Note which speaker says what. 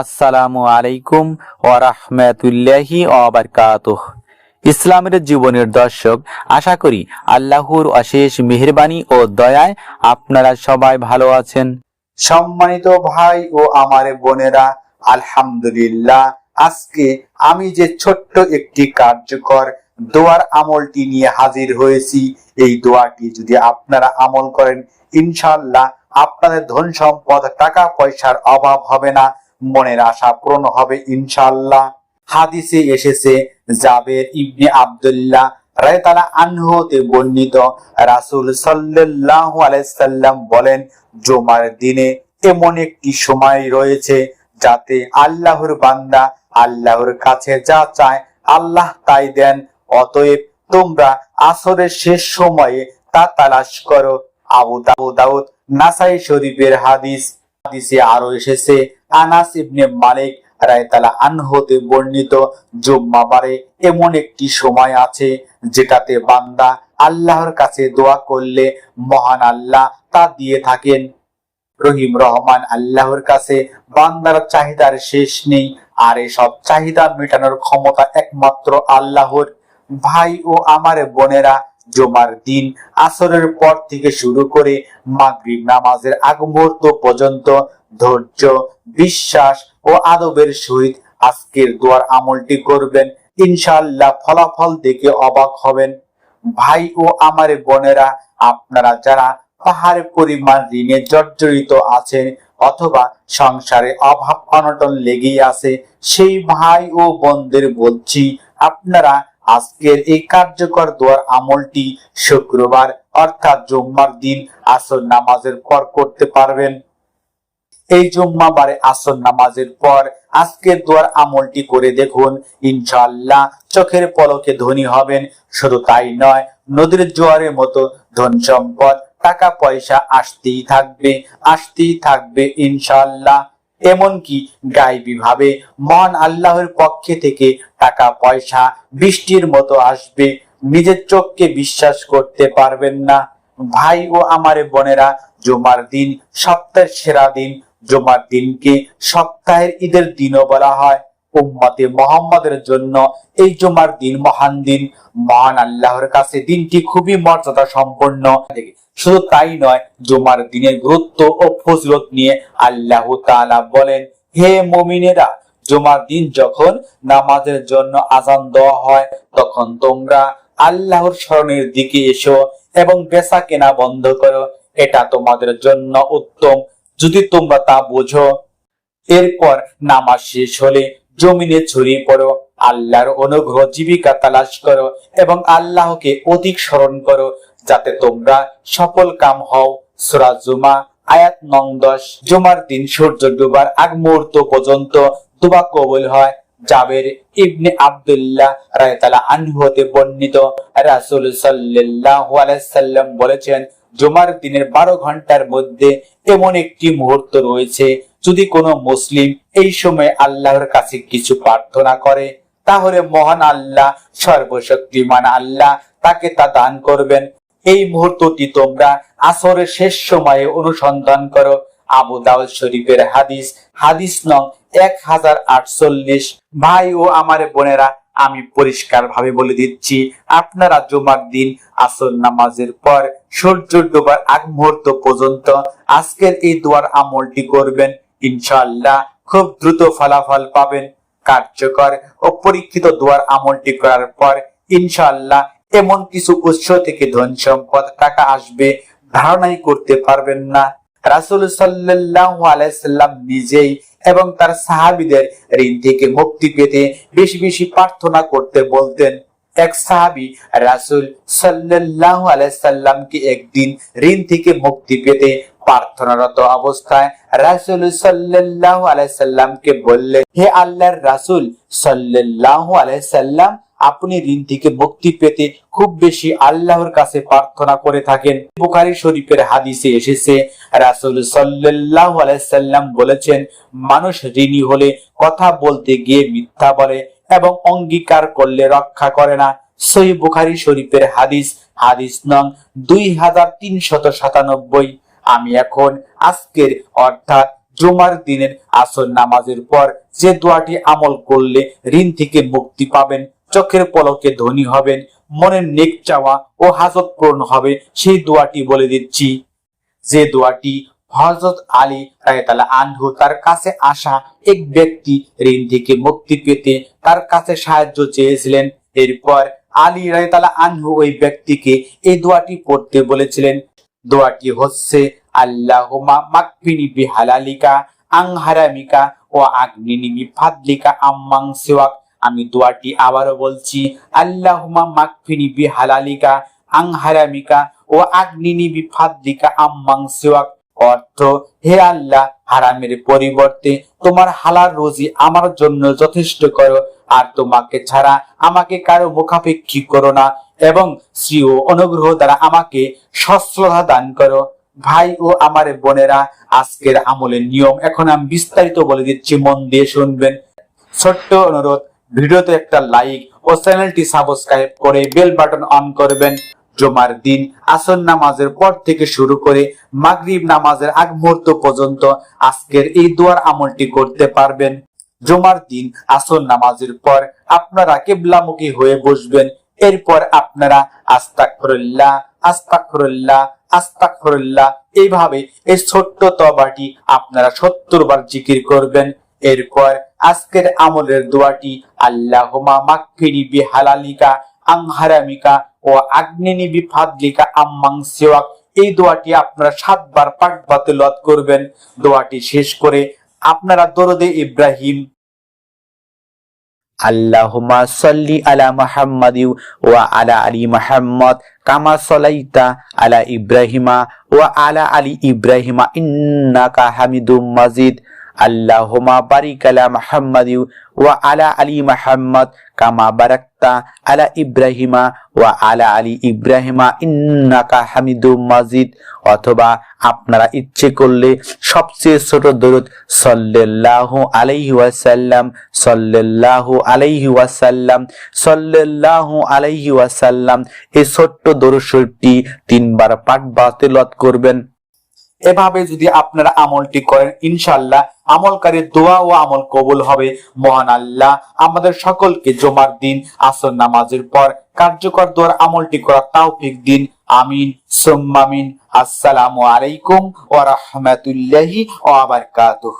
Speaker 1: আসসালামু আলাইকুম ওরহমতুল্লাহি ওবরকাতুহ ইসলামের জীবনের দর্শক, আশা করি আল্লাহর অশেষ মেহেরবানি ও দয়ায় আপনারা সবাই ভালো আছেন।
Speaker 2: সম্মানিত ভাই ও আমার বোনেরা, আলহামদুলিল্লাহ, আজকে আমি যে ছোট্ট একটি কার্যকর দোয়ার আমলটি নিয়ে হাজির হয়েছি, এই দোয়াটি যদি আপনারা আমল করেন ইনশাল্লাহ আপনাদের ধন সম্পদ টাকা পয়সার অভাব হবে না। মনের আশা পূরণ হবে ইনশাল্লাহ হাদিসে এসেছে, জাবের ইবনে আব্দুল্লাহ রায়তালা আনহতে বর্ণিত, রাসূল সাল্লাল্লাহু আলাইহি সাল্লাম বলেন, জুমার দিনে এমন একটি সময় রয়েছে যাতে আল্লাহর বান্দা আল্লাহর কাছে যা চায়, আল্লাহ তাই দেন। অতএব তোমরা আসরের শেষ সময়ে তা তালাশ করো। আবু দাউ দাউদ, নাসাই শরীফের হাদিস। হাদিসে আরও এসেছে, আনাস ইবনে মালিক রায়তালা আনহতে বর্ণিত জুম্মাবারে এমন একটি সময় আছে যেটাতে বান্দা আল্লাহর কাছে দোয়া করলে মহান আল্লাহ তা দিয়ে থাকেন। রহিম রহমান আল্লাহর কাছে বান্দার চাহিদার শেষ নেই, আর এসব চাহিদা মেটানোর ক্ষমতা একমাত্র আল্লাহর। ভাই ও আমার বোনেরা জমার দিন আসরের পর থেকে শুরু করে মাগরিব নামাজের আগ মুহূর্ত পর্যন্ত ধৈর্য, বিশ্বাস ও আদবের সহিত আজকের দোয়ার আমলটি করবেন। ইনশাআল্লাহ ফলাফল দেখে অবাক হবেন। ভাই ও আমার বোনেরা, আপনারা যারা পাহাড় পরিমাণ ঋণে জর্জরিত আছেন অথবা সংসারে অভাব অনটন লেগেই আছে, সেই ভাই ও বোনদের বলছি, আপনারা আজকের এই কার্যকর দোয়ার আমলটি শুক্রবার, অর্থাৎ জুম্মার দিন আসর নামাজের পর করতে পারবেন। এই জুম্মাবারে আসর নামাজের পর আজকের দোয়ার আমলটি করে দেখুন ইনশাল্লাহ চোখের পলকে ধনী হবেন। শুধু তাই নয়, নদীর জোয়ারের মতো ধন সম্পদ, টাকা পয়সা আসতেই থাকবে আসতেই থাকবে ইনশাআল্লাহ। এমনকি গাইবি ভাবে মহান আল্লাহর পক্ষে থেকে টাকা, পয়সা, বৃষ্টির মতো আসবে। নিজের চোখকে বিশ্বাস করতে পারবেন না। ভাই ও আমারে বোনেরা, জুমার দিন সপ্তাহের সেরা দিন। জুমার দিনকে সপ্তাহের ঈদের দিনও বলা হয়। উম্মতে মোহাম্মদের জন্য এই জুমার দিন মহান দিন। মহান আল্লাহর কাছে দিনটি খুবই মর্যাদা সম্পন্ন শুধু তাই নয়, জুমার দিনের গুরুত্ব ও ফজলত নিয়ে আল্লাহ তাআলা বলেন, হে মমিনেরা, জুমার দিন যখন নামাজের জন্য আজান দেওয়া হয়, তখন তোমরা আল্লাহর স্মরণের দিকে এসো এবং বেচা কেনা বন্ধ করো। এটা তোমাদের জন্য উত্তম। যদি তোমরা তা বোঝো, এরপর নামাজ শেষ হলে জমিনে ছড়িয়ে পড়ো, আল্লাহর অনুগ্রহ জীবিকা তালাশ করো এবং আল্লাহকে অধিক স্মরণ করো, যাতে তোমরা সফল কাম হও। সুরা জুমা, আয়াত নং দশ, জুমার দিন সূর্য ডুবার আগ মুহূর্ত পর্যন্ত দুবা কবুল হয়। জাবের ইবনে আব্দুল্লাহ রায়তালা আনহু হতে বর্ণিত রাসূল আলাইহি সাল্লাম বলেছেন, জুমার দিনের বারো ঘণ্টার মধ্যে এমন একটি মুহূর্ত রয়েছে যদি কোনো মুসলিম এই সময় আল্লাহর কাছে কিছু প্রার্থনা করে, তাহলে মহান আল্লাহ, সর্বশক্তিমান আল্লাহ তাকে তা দান করবেন। এই মুহূর্তটি তোমরা আসরের শেষ সময়ে অনুসন্ধান করো। আবু দাউদ শরীফের হাদিস হাদিস নং এক হাজার আটচল্লিশ। ভাই ও আমার বোনেরা, আমি পরিষ্কার ভাবে বলে দিচ্ছি, আপনারা জুমার দিন, আসর নামাজের পর, সূর্য ডোবার আগ মুহূর্ত পর্যন্ত আজকের এই দোয়ার আমলটি করবেন। ইনশাআল্লাহ খুব দ্রুত ফলাফল পাবেন। কার্যকর ও পরীক্ষিত দোয়ার আমলটি করার পর ইনশাআল্লাহ এমন কিছু উৎস থেকে ধন সম্পদ, টাকা আসবে, ধারণাই করতে পারবেন না। রাসূল সাল্লাল্লাহু আলাইহি সাল্লাম নিজেই এবং তার সাহাবীদের ঋণ থেকে মুক্তি পেতে বেশি বেশি প্রার্থনা করতে বলতেন। এক সাহাবী রাসূল সাল্লাল্লাহু আলাইহি সাল্লামকে একদিন ঋণ থেকে মুক্তি পেতে প্রার্থনারত অবস্থায় রাসূল সাল্লাল্লাহু আলাইহি সাল্লামকে বললেন হে আল্লাহর রাসূল সাল্লাল্লাহু আলাইহি সাল্লাম, আপনি ঋণ থেকে মুক্তি পেতে খুব বেশি আল্লাহর কাছে প্রার্থনা করে থাকেন। বুখারী শরীফের হাদিসে এসেছে, রাসুল সাল্লাল্লাহু আলাইসাল্লাম বলেছেন, মানুষ ঋণী হলে কথা বলতে গিয়ে মিথ্যা বলে এবং অঙ্গীকার করলে রক্ষা করে না। সহি বুখারী শরীফের হাদিস হাদিস নং দুই হাজার তিনশত সাতানব্বই। আমি এখন আজকের অর্থাৎ জুমার দিনের আসর নামাজের পর যে দোয়াটি আমল করলে ঋণ থেকে মুক্তি পাবেন, চোখের পলকে ধনী হবেন, মনের নেক চাওয়া ও হাজত পূরণ হবে, সেই দোয়াটি বলে দিচ্ছি। যে দোয়াটি হজরত আলী রায়তালা আনহু তার কাছে আসা এক ব্যক্তি ঋণ থেকে মুক্তি পেতে তার কাছে সাহায্য চেয়েছিলেন। এরপর আলী রায়তালা আনহু ওই ব্যক্তিকে এই দোয়াটি পড়তে বলেছিলেন, দোয়াটি হচ্ছে আল্লাহুমা মাকফিনি বি হালালিকা আং ও আগ্নিনি বি ফাদলিকা আম্মাং সিওয়াক। আমি দোয়াটি আবারও বলছি আল্লাহুমা মাকফিনি বি হালালিকা আং ও আগ্নিনি বি ফাদলিকা আম্মাং সিওয়াক। অর্থ, হে আল্লাহ, হারামের পরিবর্তে তোমার হালাল রুজি আমার জন্য যথেষ্ট করো, আর তোমাকে ছাড়া আমাকে কারও মুখাপেক্ষী করো না, এবং শ্রী ও অনুগ্রহ দ্বারা আমাকে সশ্রদ্ধা দান করো। ভাই ও আমার বোনেরা, আজকের আমলের নিয়ম এখন আমি বিস্তারিত বলে দিচ্ছি, মন দিয়ে শুনবেন। ছোট্ট অনুরোধ, ভিডিওতে একটা লাইক ও চ্যানেলটি সাবস্ক্রাইব করে বেল বাটন অন করবেন। জুমার দিন, আসর নামাজের পর থেকে শুরু করে মাগরিব নামাজের আগ মুহূর্ত পর্যন্ত আজকের এই দোয়ার আমলটি করতে পারবেন। জুমার দিন, আসর নামাজের পর আপনারা কেবলামুখী হয়ে বসবেন। এরপর আপনারা আস্তাকফিরুল্লাহ আস্তাকফিরুল্লাহ আস্তাকফিরুল্লাহ এইভাবে এই ছোট্ট তবাটি আপনারা সত্তর বার জিকির করবেন। এরপর আজকের আমলের দোয়াটি আল্লাহুমা মাকফিনি বি হালালিকা আং হারামিকা ও আম্মাং সিওয়াক, এই দোয়াটি আপনারা সাতবার পাঠ করবেন। দোয়াটি শেষ করে আপনারা দরদে ইব্রাহিম।
Speaker 1: আল্লাহুমা সাল্লি আলা মুহাম্মাদি ওয়া আলা আলি মুহাম্মদ, কামা সালাইতা আলা ইব্রাহিমা ওয়া আলা আলি ইব্রাহিমা, ইন্নাকা হামিদুম মাজিদ। আল্লাহুমা বারিক আলা মুহাম্মাদি ওয়া আলা আলী মুহাম্মদ কামা বারাকতা আলা ইব্রাহিমা ওয়া আলা আলী ইব্রাহিমা ইন্নাকা হামিদুম মাজিদ। অথবা আপনারা ইচ্ছে করলে সবচেয়ে ছোট দরুদ সাল্লাল্লাহু আলাইহি ওয়াসাল্লাম, সাল্লাল্লাহু আলাইহি ওয়াসাল্লাম, সাল্লাল্লাহু আলাইহি ওয়াসাল্লাম। এই ছোট্ট দরুদ শরীফটি তিনবার পাঠ বা তেলাওয়াত করবেন।
Speaker 2: এভাবে যদি আপনারা আমলটি করেন ইনশাল্লাহ আমলকারীর দোয়া ও আমল কবুল হবে। মহান আল্লাহ, আমাদের সকলকে জমার দিন, আসর নামাজের পর কার্যকর দোয়ার আমলটি করার তাওফিক দিন। আমিন সোম্মামিন আসসালামু আলাইকুম ওয়া রাহমাতুল্লাহি ওয়া বারাকাতুহু।